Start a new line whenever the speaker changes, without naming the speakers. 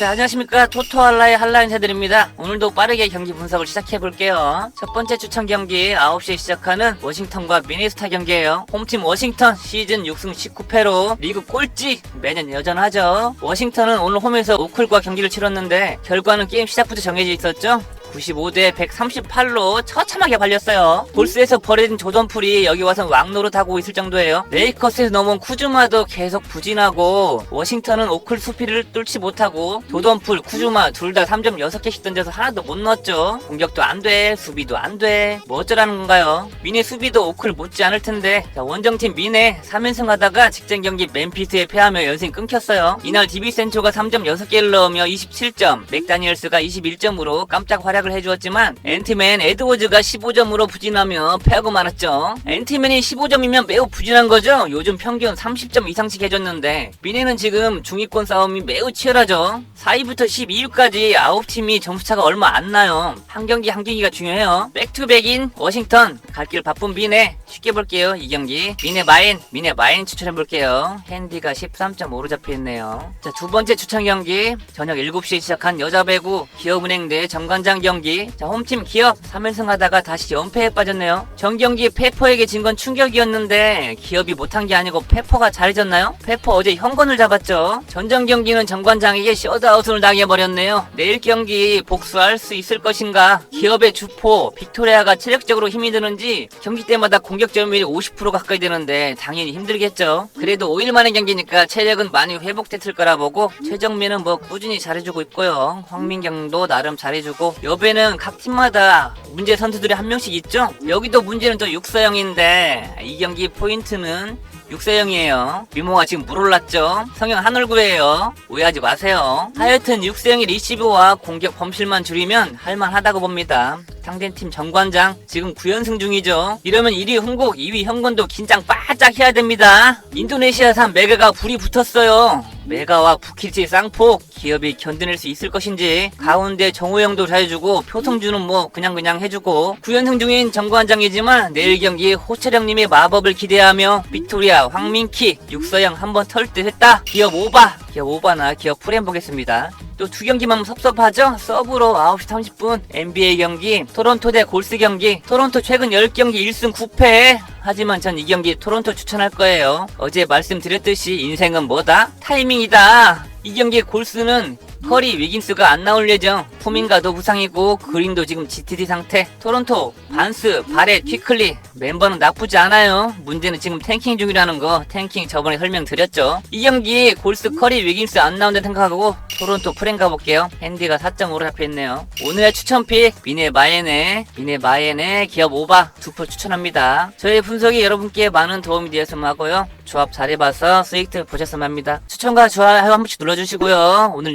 자, 안녕하십니까. 토토할라의 한라 인사드립니다. 오늘도 빠르게 경기 분석을 시작해볼게요. 첫 번째 추천 경기 9시에 시작하는 워싱턴과 미네소타 경기예요. 홈팀 워싱턴 시즌 6승 19패로 리그 꼴찌 매년 여전하죠. 워싱턴은 오늘 홈에서 오클과 경기를 치렀는데 결과는 게임 시작부터 정해져 있었죠. 95대 138로 처참하게 발렸어요. 볼스에서 버려진 조던풀이 여기 와서 왕노릇하고 있을 정도예요. 레이커스에서 넘어온 쿠즈마도 계속 부진하고 워싱턴은 오클 수피를 뚫지 못하고 조던풀, 쿠즈마 둘 다 3점 6개씩 던져서 하나도 못 넣었죠. 공격도 안 돼, 수비도 안 돼. 뭐 어쩌라는 건가요? 미네 수비도 오클 못지 않을 텐데 자, 원정팀 미네 3연승 하다가 직전 경기 맨피스에 패하며 연승 끊겼어요. 이날 디비센초가 3점 6개를 넣으며 27점, 맥다니엘스가 21점으로 깜짝 활약 을 해주었지만 앤티맨 에드워즈가 15점으로 부진하며 패하고 말았죠. 앤티맨이 15점이면 매우 부진한 거죠. 요즘 평균 30점 이상씩 해줬는데 미네는 지금 중위권 싸움이 매우 치열하죠. 4위부터 12위까지 9팀이 점수차가 얼마 안 나요. 한 경기 한 경기가 중요해요. 백투백인 워싱턴 갈 길 바쁜 미네 쉽게 볼게요. 이 경기 미네 마인 미네 마인 추천해 볼게요. 핸디가 13.5로 잡혀 있네요. 자두 번째 추천 경기 저녁 7시에 시작한 여자 배구 기업은행 대 정관장 경기 자 홈팀 기업 3연승 하다가 다시 연패에 빠졌네요. 전 경기 페퍼에게 진 건 충격이었는데 기업이 못한 게 아니고 페퍼가 잘해졌나요? 페퍼 어제 현건을 잡았죠. 전전 경기는 정관장에게 셧아웃을 당해버렸네요. 내일 경기 복수할 수 있을 것인가? 기업의 주포 빅토리아가 체력적으로 힘이 드는지 경기 때마다 공격 점유율이 50% 가까이 되는데 당연히 힘들겠죠. 그래도 5일 만의 경기니까 체력은 많이 회복됐을 거라 보고 최정민은 뭐 꾸준히 잘해주고 있고요. 황민경도 나름 잘해주고 여 배는 각 팀마다 문제 선수들이 한 명씩 있죠. 여기도 문제는 또 육사형인데 이 경기 포인트는 육세형이에요. 미모가 지금 물 올랐죠? 성형 한 얼굴이에요. 오해하지 마세요. 하여튼 육세형의 리시브와 공격 범실만 줄이면 할만하다고 봅니다. 상대팀 정관장 지금 9연승 중이죠. 이러면 1위 흥국, 2위 현건도 긴장 바짝 해야 됩니다. 인도네시아산 메가가 불이 붙었어요. 메가와 부키치 쌍폭 기업이 견뎌낼 수 있을 것인지 가운데 정우영도 잘해주고 표성주는 뭐 그냥 그냥 해주고 9연승 중인 정관장이지만 내일 경기 호철영님의 마법을 기대하며 빅토리아 황민키 육서영 한번 털 듯 했다. 기업 오바 기업 오바나 기업 프렘 보겠습니다 또 두 경기만 섭섭하죠? 서브로 9시 30분 NBA 경기 토론토 대 골스 경기 토론토 최근 10경기 1승 9패 하지만 전 이 경기 토론토 추천할 거예요 어제 말씀드렸듯이 인생은 뭐다? 타이밍이다 이 경기 골스는 커리 위긴스가 안 나올 예정. 포민가도 부상이고 그린도 지금 GTD 상태. 토론토 반스 바렛 퀴클리. 멤버는 나쁘지 않아요. 문제는 지금 탱킹 중이라는 거 탱킹 저번에 설명드렸죠. 이 경기 골스 커리 위긴스 안 나온다 생각하고 토론토 프랭 가볼게요. 핸디가 4.5로 잡혀있네요. 오늘의 추천픽 미네 마예네 미네 마예네 기업 오바 두포 추천합니다. 저의 분석이 여러분께 많은 도움이 되었으면 하고요. 조합 잘해봐서 수익들 보셨으면 합니다. 추천과 좋아요 한 번씩 눌러주시고요. 오늘